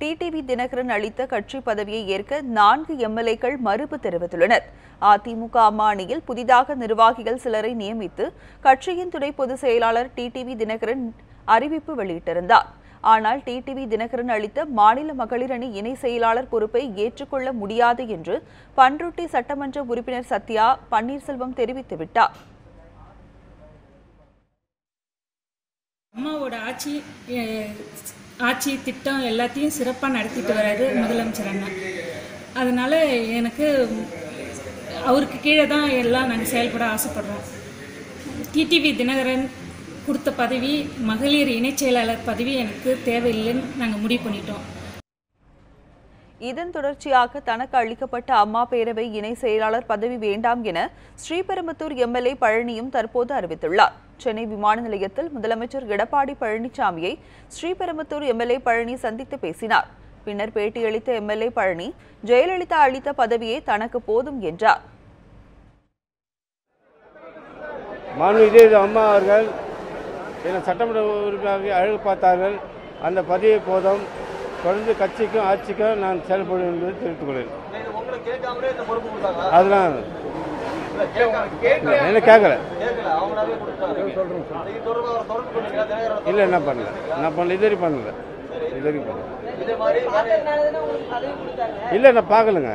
TTV Dinakaran அளித்த கட்சி பதவியை ஏற்க நான்கு எம்எல்ஏக்கள் மறுப்பு தெரிவித்துள்ளனர். அதிமுக அம்மாணியில் புதிதாக நிர்வாகிகள் சிலரை நியமித்து கட்சியின் துணை பொதுச் செயலாளர் டிடிவி தினகரன் அறிவிப்பு வெளியிட்டிருந்தார். ஆனால் டிடிவி தினகரன் அளித்த மாநில மகளிர் அணி இணை செயலாளர் பொறுப்பை ஏற்றுக்கொள்ள முடியாது என்று பன்ருட்டி சட்டமன்ற உறுப்பினர் சத்யா பன்னீர்செல்வம் தெரிவித்துவிட்டார் அம்மாவோட ஆட்சி ஆட்சி திட்டம் எல்லாத்தையும் சிறப்பாக நடத்திட்டு வராரு முதலமைச்சர் அண்ணா. அதனால் எனக்கு அவருக்கு கீழே தான் எல்லாம் நாங்கள் செயல்பட ஆசைப்படுறோம். டிடிவி தினகரன் கொடுத்த பதவி மகளிர் இணைச் செயலாளர் பதவி எனக்கு தேவையில்லைன்னு நாங்கள் முடிவு பண்ணிட்டோம். இதன் தொடர்ச்சியாக தனக்கு அளிக்கப்பட்ட அம்மா பேரவை இணை செயலாளர் பதவி வேண்டாம் என ஸ்ரீபெரும்புத்தூர் எம்எல்ஏ பழனியும் தற்போது அறிவித்துள்ளார். சென்னை விமான நிலையத்தில் முதலமைச்சர் எடப்பாடி பழனிசாமியை ஸ்ரீபெரும்புத்தூர் எம்எல்ஏ பழனி சந்தித்து பேசினார். பின்னர் பேட்டியளித்த எம்எல்ஏ பழனி ஜெயலலிதா அளித்த பதவியே தனக்கு போதும் என்றார். மாண்புமிகு அம்மா அவர்கள் என்னை சட்டமன்ற உறுப்பினராக அழகு பார்த்தார்கள். அந்த பதவி போதும். தொடர்ந்து கட்சிக்கும் ஆட்சிக்கும் நான் செயல்படுவேன் என்பதை தெரிவித்துக் கொள்கிறேன். உங்களை என்ன கேட்கல. இல்லை என்ன பண்ணல. நான் பண்ணல இது வரைக்கும் பண்ணல. இது வரைக்கும் பண்ணல. இதே மாதிரி இல்லை நான் பார்க்கலங்க.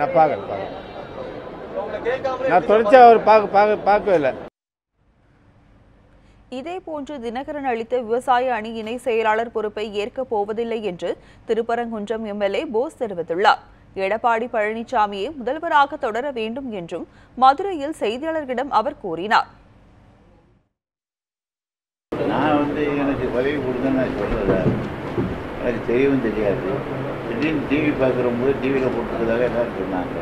நான் பார்க்கல பார்க்கல. நான் தொடர்ச்சியாக அவர் பார்க்க பார்க்க பார்க்கவே இல்லை. இதேபோன்று தினகரன் அளித்த விவசாய அணி இணை செயலாளர் பொறுப்பை ஏற்கப் போவதில்லை என்று திருப்பரங்குன்றம் எம்எல்ஏ போஸ் தெரிவித்துள்ளார். எடப்பாடி பழனிசாமியை முதல்வராக தொடர வேண்டும் என்றும் மதுரையில் செய்தியாளர்களிடம் அவர் கூறினார். நான் வந்து எனக்கு பதவி கொடுத்தேன்னு நான் சொல்லலை. எனக்கு தெரியவும் தெரியாது. திடீர்னு டிவி பார்க்குறம்போது டிவியில் போட்டுருக்கதாக எல்லாரும் சொன்னாங்க.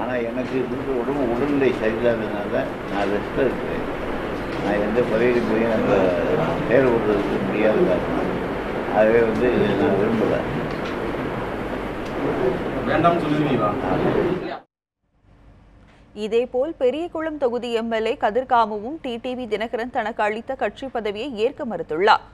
ஆனால் எனக்கு இருக்கிற உடம்பு உடல்நிலை சரியில்லாததுனால நான் ரெஸ்ட்டில் இருக்கிறேன். நான் எந்த பதவியிலும் போய் அந்த செயல்படுறதுக்கு முடியாத காரணம். ஆகவே வந்து நான் விரும்பலை. இதேபோல் பெரியகுளம் தொகுதி எம்எல்ஏ கதிர்காமுவும் டிடிவி தினகரன் தனக்கு அளித்த கட்சி பதவியை ஏற்க மறுத்துள்ளார்.